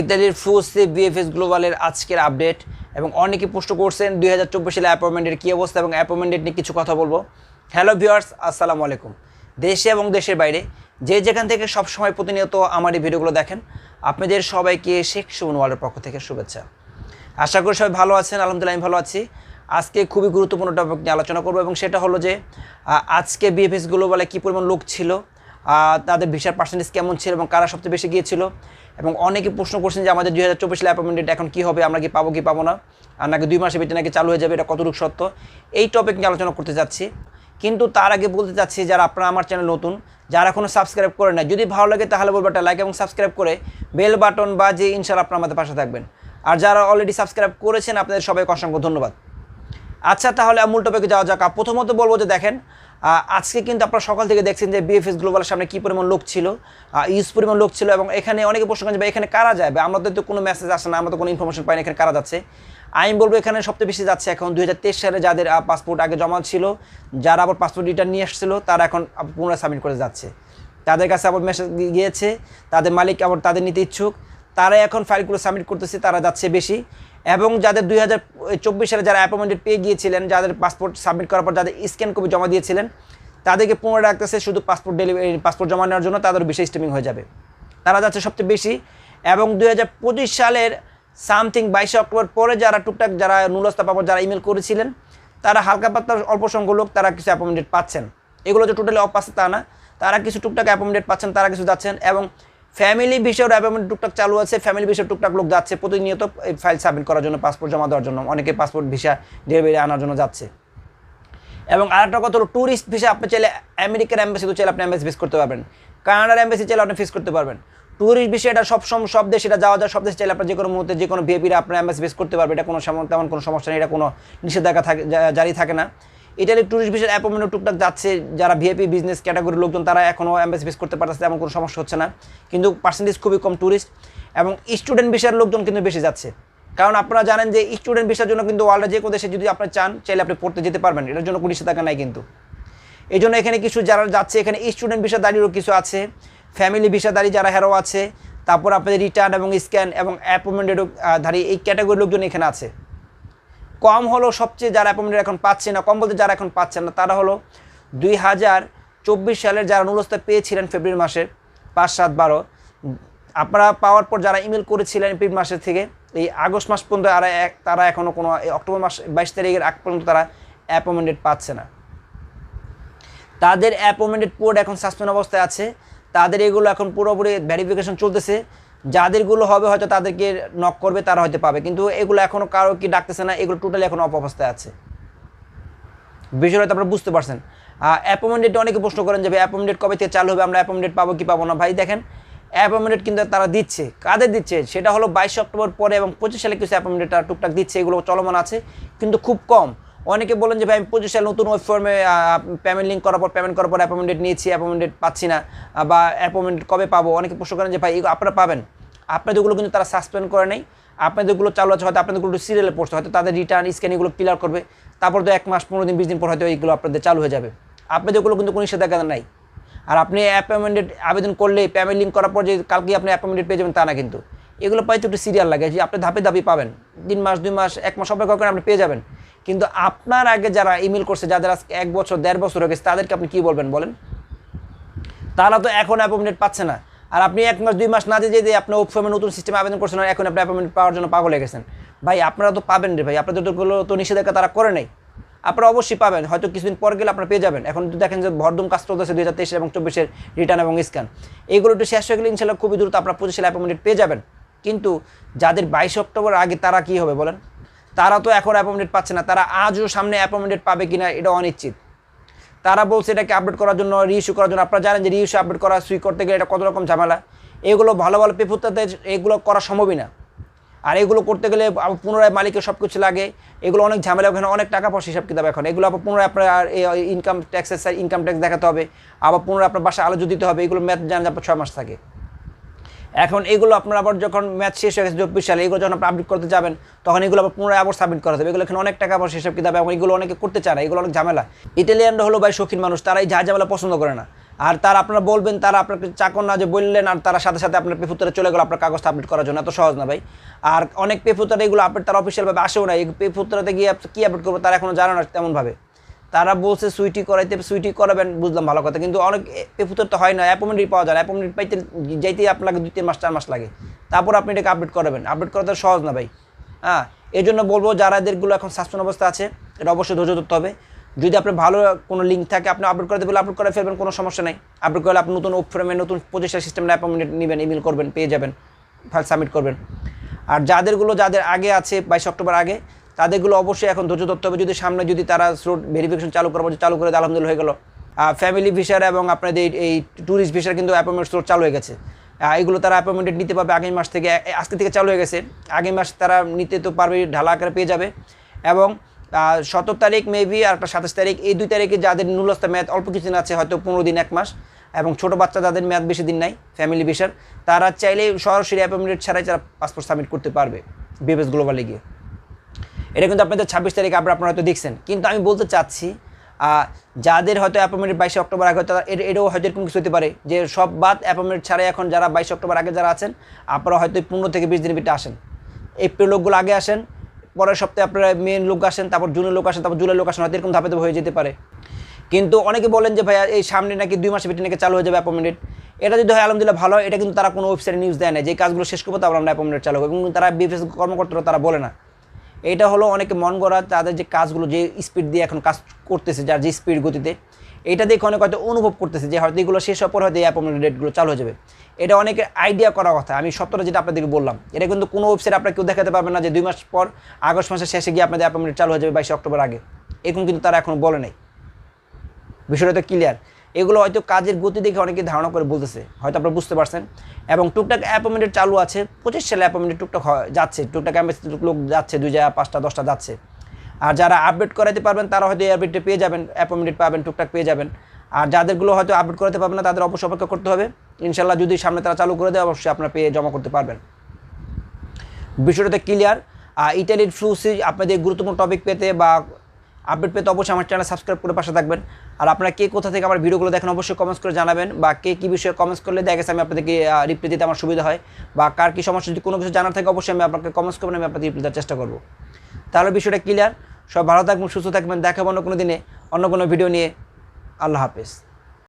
ইত্যাদির ফুসি বিএফএস গ্লোবালের আজকের আপডেট। এবং অনেকে প্রশ্ন করছেন, দুই হাজার চব্বিশ সালে অ্যাপয়েন্টমেন্টের কী অবস্থা এবং অ্যাপয়েন্টমেন্ট নিয়ে কিছু কথা বলব। হ্যালো ভিউয়ার্স, আসসালামু আলাইকুম। দেশে এবং দেশের বাইরে যে যেখান থেকে সবসময় প্রতিনিয়ত আমার এই ভিডিওগুলো দেখেন, আপনাদের সবাইকে শেখ সুমন ওয়ার্ল্ডের পক্ষ থেকে শুভেচ্ছা। আশা করি সবাই ভালো আছেন, আলহামদুলিল্লাহ আমি ভালো আছি। আজকে খুবই গুরুত্বপূর্ণ টপিক নিয়ে আলোচনা করব এবং সেটা হলো যে আজকে বিএফএস গ্লোবালে কী পরিমাণ লোক ছিল তাদের ভিসার পার্সেন্টেজ কেমন ছিল এবং কারা সবচেয়ে বেশি গিয়েছিল? এবং অনেকে প্রশ্ন করছেন যে আমাদের দুই হাজার চব্বিশ অ্যাপয়েন্টমেন্ট এখন কী হবে? আমরা কি পাবো কি পাবো না? আর নাকি দুই মাসের ভিতরে নাকি চালু হয়ে যাবে? এটা কতটুকু সত্য? এই টপিক নিয়ে আলোচনা করতে যাচ্ছি। কিন্তু তার আগে বলতে চাচ্ছি যারা আপনারা আমার চ্যানেল নতুন, যারা এখনও সাবস্ক্রাইব করে না যদি ভালো লাগে তাহলে বলব একটা লাইক এবং সাবস্ক্রাইব করে বেল বাটন বা যে ইনশাল্লাহ আপনার আমাদের পাশে থাকবেন। আর যারা অলরেডি সাবস্ক্রাইব করেছেন, আপনাদের সবাইকে অসংখ্য ধন্যবাদ। আচ্ছা তাহলে মূল টপিকে যাওয়া যাক। প্রথমত বলব যে দেখেন আজকে কিন্তু আপনারা সকাল থেকে দেখছেন যে বিএফএস গ্লোবালের সামনে কী পরিমাণ লোক ছিল ইউজ পরিমাণ লোক ছিল এবং এখানে অনেকে প্রশ্ন করেন যে এখানে কারা যাবে আমাদের তো কোনো মেসেজ আসে না, আমরা তো কোনো ইনফরমেশন পাই না এখানে কারা যাচ্ছে। আমি বলব এখানে সবচেয়ে বেশি যাচ্ছে এখন দু হাজার তেইশ সালে যাদের পাসপোর্ট আগে জমা ছিল, যারা আবার পাসপোর্ট রিটার্ন নিয়ে এসেছিল, তারা এখন পুনরায় সাবমিট করে যাচ্ছে। তাদের কাছে আবার মেসেজ গিয়েছে, তাদের মালিক আবার তাদের নিতে ইচ্ছুক। তারাই এখন ফাইলগুলো সাবমিট করতেছে, তারা যাচ্ছে বেশি। এবং যাদের দুই হাজার চব্বিশ সালে যারা অ্যাপয়েন্টমেন্ট পেয়ে গিয়েছিলেন, যাদের পাসপোর্ট সাবমিট করার পর যাদের স্ক্যান কপি জমা দিয়েছিলেন, তাদেরকে পুনরায় রাখতেছে শুধু পাসপোর্ট ডেলিভারি পাসপোর্ট জমা নেওয়ার জন্য, তাদের বেশি স্টেমিং হয়ে যাবে। তারা যাচ্ছে সবচেয়ে বেশি। এবং দুই হাজার পঁচিশ সালের সামথিং বাইশে অক্টোবর পরে যারা টুকটাক যারা নুলস্তা পাপর যারা ইমেল করেছিলেন, তারা হালকা পাতলা অল্প সংখ্যক লোক তারা কিছু অ্যাপয়েন্টমেন্ট পাচ্ছেন। এগুলো যে টোটালি অফ আছে তা না। তারা কিছু টুকটাক অ্যাপয়েন্টমেন্ট পাচ্ছেন, তারা কিছু যাচ্ছেন এবং ফ্যামিলি বিষয়ের অ্যাপয়েন্টমেন্ট টুকটাক চালু আছে। ফ্যামিলি বিষয়ে টুকটাক লোক যাচ্ছে। প্রতিনিয়ত ফাইল সাবমিট করার জন্য পাসপোর্ট জমা দেওয়ার জন্য। অনেকে পাসপোর্ট ভিসা ডেলিভারি আনার জন্য যাচ্ছে। এবং আরেকটা কথা হলো ট্যুরিস্ট ভিসা আপনি চাইলে আমেরিকার অ্যাম্বাসি তো চাইলে আপনি অ্যাম্বাসি ফেস করতে পারবেন। কানাডার অ্যাম্বাসি চাইলে আপনি ফেস করতে পারবেন। ট্যুরিস্ট ভিসা এটা সব সব দেশে এটা যাওয়া যায়। সব দেশে চাইলে আপনার যে কোনো মুহূর্তে যে কোনো ভিআইপিরা আপনার অ্যাম্বাসি ফেস করতে পারবে। এটা কোনো তেমন কোনো সমস্যা নেই। এটা কোনো নিষেধাজ্ঞা থাকে জারি থাকে না। এটার ট্যুরিস্ট ভিসার অ্যাপয়েন্টমেন্ট টুকটাক যাচ্ছে, যারা ভিআইপি বিজনেস ক্যাটাগরির লোকজন, তারা এখনও অ্যাম্বাসি ফেস করতে পারতেছে, তেমন কোনো সমস্যা হচ্ছে না। কিন্তু পার্সেন্টেজ খুবই কম ট্যুরিস্ট এবং স্টুডেন্ট ভিসার লোকজন কিন্তু বেশি যাচ্ছে। কারণ আপনারা জানেন যে স্টুডেন্ট ভিসার জন্য কিন্তু ওয়ার্ল্ডে যে কোনো দেশে যদি আপনি চান, চাইলে আপনি পড়তে যেতে পারবেন। এটার জন্য কোনো নিষেধাজ্ঞা নাই কিন্তু। এই জন্য এখানে কিছু যারা যাচ্ছে, এখানে স্টুডেন্ট ভিসাদারিরও কিছু আছে ফ্যামিলি ভিসাদারি যারা হেরো আছে, তারপর আপনাদের রিটার্ন এবং স্ক্যান এবং অ্যাপয়েন্টমেন্টেরও ধারী এই ক্যাটাগরির লোকজন এখানে আছে। কম হলো সবচেয়ে যারা অ্যাপয়েন্টমেন্ট এখন পাচ্ছে না, কম বলতে যারা এখন পাচ্ছেন না, তারা হলো দুই হাজার চব্বিশ সালের যারা নুরস্তা পেয়েছিলেন ফেব্রুয়ারি মাসের পাঁচ সাত বারো। আপনারা পাওয়ার পর যারা ইমেল করেছিলেন এপ্রিল মাসের থেকে, এই আগস্ট মাস পর্যন্ত আর এক- তারা এখনও কোনো অক্টোবর মাস বাইশ তারিখের আগ পর্যন্ত তারা অ্যাপয়েন্টমেন্ট পাচ্ছে না। তাদের অ্যাপয়েন্টমেন্টেড পোর্ট এখন সাসপেন্ড অবস্থায় আছে। তাদের এগুলো এখন পুরোপুরি ভেরিফিকেশন চলতেছে। যাদেরগুলো হবে হয়তো তাদেরকে নক করবে, তারা হয়তো পাবে। কিন্তু এগুলো এখনও কারও কি ডাকতেছে না, এগুলো টোটালি এখন অপ অবস্থায় আছে। বিষয়টা হয়তো আপনারা বুঝতে পারছেন। অ্যাপয়েন্টমেন্ট অনেকে প্রশ্ন করেন যে অ্যাপয়েন্টমেন্ট কবে থেকে চালু হবে? আমরা অ্যাপয়েন্টমেন্ট পাবো কি পাবো না? ভাই, দেখেন অ্যাপয়েন্টমেন্ট কিন্তু তারা দিচ্ছে। কাদের দিচ্ছে? সেটা হলো বাইশে অক্টোবর পরে এবং পঁচিশ সালে কিছু অ্যাপয়েন্টমেন্ট তারা টুকটাক দিচ্ছে, এগুলো চলমান আছে, কিন্তু খুব কম। অনেকে বলেন যে ভাই, আমি পঁচিশ সালে নতুন ওয়েব ফর্মে পেমেন্ট লিঙ্ক করার পর পেমেন্ট করার পর অ্যাপয়েন্টমেন্ট নিয়েছি অ্যাপয়েন্টমেন্ট পাচ্ছি না বা অ্যাপয়েন্টমেন্ট কবে পাবো? অনেকে প্রশ্ন করেন যে ভাই আপনারা পাবেন। আপনাদেরগুলো কিন্তু তারা সাসপেন্ড করে নেই আপনাদেরগুলো চালু আছে, হয়তো আপনাদেরগুলো সিরিয়ালে পড়ছে, হয়তো তাদের রিটার্ন স্ক্যান এগুলো ক্লিয়ার করবে। তারপর তো এক মাস, পনেরো দিন, বিশ দিন পর হয়তো এইগুলো আপনাদের চালু হয়ে যাবে। আপনাদেরগুলো কিন্তু কোনো নিষেধাজ্ঞা নাই। আর আপনি অ্যাপয়েন্টমেন্ট আবেদন করলে পেমেন্ট লিঙ্ক করার পর যে কালকে আপনি অ্যাপয়েন্টমেন্ট পেয়ে যাবেন তা না কিন্তু। এগুলো পাইতে একটু সিরিয়াল লাগে, যে আপনি ধাপে ধাপে পাবেন। তিন মাস, দুই মাস, এক মাস অপেক্ষা করে আপনি পেয়ে যাবেন। কিন্তু আপনার আগে যারা ইমেল করছে, যাদের আজকে এক বছর, দেড় বছর হয়ে গেছে, তাদেরকে আপনি কী বলবেন বলেন? তারা তো এখন অ্যাপয়েন্টমেন্ট পাচ্ছে না। আর আপনি এক মাস, দুই মাস না দিয়ে যে আপনি ওপফর্মে নতুন সিস্টেমে আবেদন করছেন আর এখন আপনি অ্যাপয়েন্টমেন্ট পাওয়ার জন্য পাগল হয়ে গেছেন। ভাই, আপনারা তো পাবেন রে ভাই, আপনাদের তোগুলো তো নিষেধাজ্ঞা তারা করে নাই। আপনারা অবশ্যই পাবেন, হয়তো কিছুদিন পর গেলে আপনারা পেয়ে যাবেন। এখন যদি দেখেন যে ভরদম কাজ চলতেছে দুই হাজার তেইশ এবং চব্বিশের রিটার্ন এবং স্ক্যান এগুলো একটু শেষ হয়ে গেলে ইনশাল্লাহ খুবই দ্রুত আপনারা পঁচিশ অ্যাপয়েন্টমেন্ট পেয়ে যাবেন। কিন্তু যাদের বাইশ অক্টোবর আগে তারা কি হবে বলেন? তারা তো এখন অ্যাপয়েন্টমেন্ট পাচ্ছে না। তারা আজও সামনে অ্যাপয়েন্টমেন্ট পাবে কিনা এটা অনিশ্চিত। তারা বলছে এটাকে আপডেট করার জন্য রিইস্যু করার জন্য। আপনারা জানেন যে রিইস্যু আপডেট করা সুই করতে গেলে এটা কত রকম ঝামেলা। এগুলো ভালো ভালো পেপুরতাতে এগুলো করা সম্ভবই না। আর এগুলো করতে গেলে আবার পুনরায় মালিকের সব কিছু লাগে। এগুলো অনেক ঝামেলা, ওখানে অনেক টাকা পয়সা হিসাব কিতাব এখন। এগুলো আবার পুনরায় আপনার ইনকাম ট্যাক্সের ইনকাম ট্যাক্স দেখাতে হবে। আবার পুনরায় আপনার বাসায় আলোচনা দিতে হবে, এগুলো ম্যাথ জানেন আপনার ছয় মাস থাকে। এখন এগুলো আপনার আবার যখন ম্যাচ শেষ হয়ে গেছে চব্বিশ সালে, এগুলো যখন আপনি আপডেট করতে যাবেন, তখন এগুলো আবার পুনরায় আবার সাবমিট করা যাবে। এগুলো এখানে অনেক টাকা পয়সা হিসাব কিতাব এবং এগুলো অনেকে করতে চায় না, এগুলো অনেক ঝামেলা। ইটালিয়ানরা হলো ভাই শৌখিন মানুষ, তারা এই ঝামেলা পছন্দ করে না। আর তারা আপনারা বলবেন, তারা আপনাকে চাকর না যে বললেন, আর তারা সাথে সাথে আপনার পেফুতারে চলে গেল, আপনার কাগজটা আপডেট করার জন্য। এত সহজ না ভাই। আর অনেক পেফুতারে এগুলো আপডেট তারা অফিসিয়ালভাবে আসেও না এই পেফুতারাতে গিয়ে কী আপডেট করব, তারা এখনও জানে না তেমনভাবে। তারা বলছে সুইটি করাইতে, সুইটি করাবেন, বুঝলাম ভালো কথা। কিন্তু অনেক পেফুতার তো হয় না অ্যাপয়েন্টমেন্ট পাওয়া যায় না। অ্যাপয়েন্টমেন্ট পাইতে যাইতেই আপনাকে দুই, তিন মাস, চার মাস লাগে। তারপর আপনি এটাকে আপডেট করাবেন। আপডেট করা তো সহজ না ভাই। হ্যাঁ এই জন্য বলব যারা এদেরগুলো এখন সাসপেন্ড অবস্থা আছে, এটা অবশ্যই ধৈর্য ধরতে হবে। যদি আপনার ভালো কোনো লিঙ্ক থাকে, আপনি আপলোড করতে বলে আপলোড করে ফেলবেন, কোনো সমস্যা নেই। আপলোড করলে আপনি নতুন ফ্রেমে নতুন প্রচেষ্টা সিস্টেমে অ্যাপয়েন্টমেন্ট নেবেন ইমেল করবেন, পেয়ে যাবেন ফাইল সাবমিট করবেন। আর যাদেরগুলো, যাদের আগে আছে, বাইশ অক্টোবর আগে তাদেরগুলো অবশ্যই এখন ধৈর্য ধরতে হবে। যদি সামনে যদি তারা স্লোট ভেরিফিকেশন চালু করার মধ্যে চালু করে আলহামদুলিল্লাহ হয়ে গেল। ফ্যামিলি ভিসার এবং আপনাদের এই- ট্যুরিস্ট ভিসার কিন্তু অ্যাপয়েন্টমেন্ট স্লোট চালু হয়ে গেছে। এগুলো তারা অ্যাপয়েন্টমেন্ট নিতে পারবে আগামী মাস থেকে আজকে থেকে চালু হয়ে গেছে। আগামী মাস তারা নিতে তো পারবে, ঢালা আকারে পেয়ে যাবে। এবং সতেরো তারিখ মেবি আর একটা সাতাশ তারিখ, এই দুই তারিখে যাদের নুলস্তা ম্যাথ অল্প কিছুদিন আছে, হয়তো পনেরো দিন, এক মাস। এবং ছোটো বাচ্চা যাদের ম্যাথ বেশি দিন নাই ফ্যামিলি ভিসার তারা চাইলে সরাসরি অ্যাপয়েন্টমেন্ট ছাড়াই তারা পাসপোর্ট সাবমিট করতে পারবে বিবেস গ্লোবালে গিয়ে। এটা কিন্তু আপনাদের ছাব্বিশ তারিখ আবার আপনারা হয়তো দেখছেন। কিন্তু আমি বলতে চাচ্ছি যাদের হয়তো অ্যাপয়েন্টমেন্ট বাইশে অক্টোবর আগে হয়তো এটাও হয়তো এরকম কিছু হতে পারে যে সব বাদ অ্যাপয়েন্টমেন্ট ছাড়াই এখন যারা বাইশে অক্টোবর আগে যারা আছেন, আপনারা হয়তো পনেরো থেকে বিশ দিনের ভিতরে আসেন। এপ্রিল লোকগুলো আগে আসেন, পরের সপ্তাহে আপনারা মেন লোক আসেন, তারপর জুনের লোক আসেন, তারপর জুলাই লোক আসেন, হয়তো এরকম ধাপে হয়ে যেতে পারে। কিন্তু অনেকে বলেন যে, ভাইয়া, এই সামনে নাকি দুই মাসের ভিতরে নাকি চালু হয়ে যাবে অ্যাপয়েন্টমেন্ট এটা যদি হয়, আলহামদুলিল্লাহ ভালো এটা কিন্তু তারা কোনো ওয়েবসাইটে নিউজ দেয় না। যে কাজগুলো শেষ করব তারপর আমরা অ্যাপয়েন্টমেন্ট চালু এবং তারা বিএফএস কর্মকর্তারা তারা বলে না। এটা হলো অনেকে মন গড়া তাদের যে কাজগুলো, যে স্পিড দিয়ে এখন কাজ করতেছে, যার যে স্পিড গতিতে, এটা দেখে অনেক হয়তো অনুভব করতেছে যে হয়তো এগুলো শেষ হওয়ার পর হয়তো এই অ্যাপয়েন্টমেন্ট ডেটগুলো চালু হয়ে যাবে। এটা অনেকের আইডিয়া করা কথা। আমি সত্যটা যেটা আপনাদেরকে বললাম, এটা কিন্তু কোনো ওয়েবসাইট আপনার কেউ দেখাতে পারবে না যে দুই মাস পর আগস্ট মাসের শেষে গিয়ে আপনাদের অ্যাপয়েন্টমেন্ট চালু হয়ে যাবে বাইশে অক্টোবর আগে। এরকম কিন্তু তারা এখন বলে নাই। বিষয়টা তো ক্লিয়ার এগুলো হয়তো কাজের গতি দেখে অনেকে ধারণা করে বলতেছে, হয়তো আপনারা বুঝতে পারছেন। এবং টুকটাক অ্যাপয়েন্টমেন্ট চালু আছে, পঁচিশ সালে অ্যাপয়েন্টমেন্ট টুকটাক যাচ্ছে। টুকটাক অ্যাম্বাসি লোক যাচ্ছে, দুই জায়গা পাঁচটা, দশটা যাচ্ছে। আর যারা আপডেট করাতে পারবেন, তারা হয়তো এই পেয়ে যাবেন অ্যাপয়েন্টমেন্ট পাবেন, টুকটাক পেয়ে যাবেন। আর যাদেরগুলো হয়তো আপডেট করাতে পারবেন না, তাদের অবশ্যই অপেক্ষা করতে হবে। ইনশাল্লাহ যদি সামনে তারা চালু করে দেয়, অবশ্যই আপনারা পেয়ে জমা করতে পারবেন। বিষয়টাতে ক্লিয়ার আর ইটালির ফ্লুসি আপনাদের গুরুত্বপূর্ণ টপিক পেতে বা আপডেট পেতে অবশ্যই আমার চ্যানেল সাবস্ক্রাইব করে পাশে থাকবেন। আর আপনারা কে কোথা থেকে আমার ভিডিওগুলো দেখেন অবশ্যই কমেন্টস করে জানাবেন বা কে কী বিষয়ে কমেন্টস করলে দেখা গেছে আমি আপনাদেরকে রিপ্লাই দিতে আমার সুবিধা হয় বা কার কী সমস্যা, যদি কোনো কিছু জানার থাকে অবশ্যই আমি আপনাকে কমেন্টস করবেন আমি আপনাদের রিপ্লাই চেষ্টা করব। তাহলে বিষয়টা ক্লিয়ার সব ভালো থাকবেন, সুস্থ থাকবেন। দেখাবো অন্য কোনো দিনে, অন্য কোনো ভিডিও নিয়ে। আল্লাহ হাফেজ।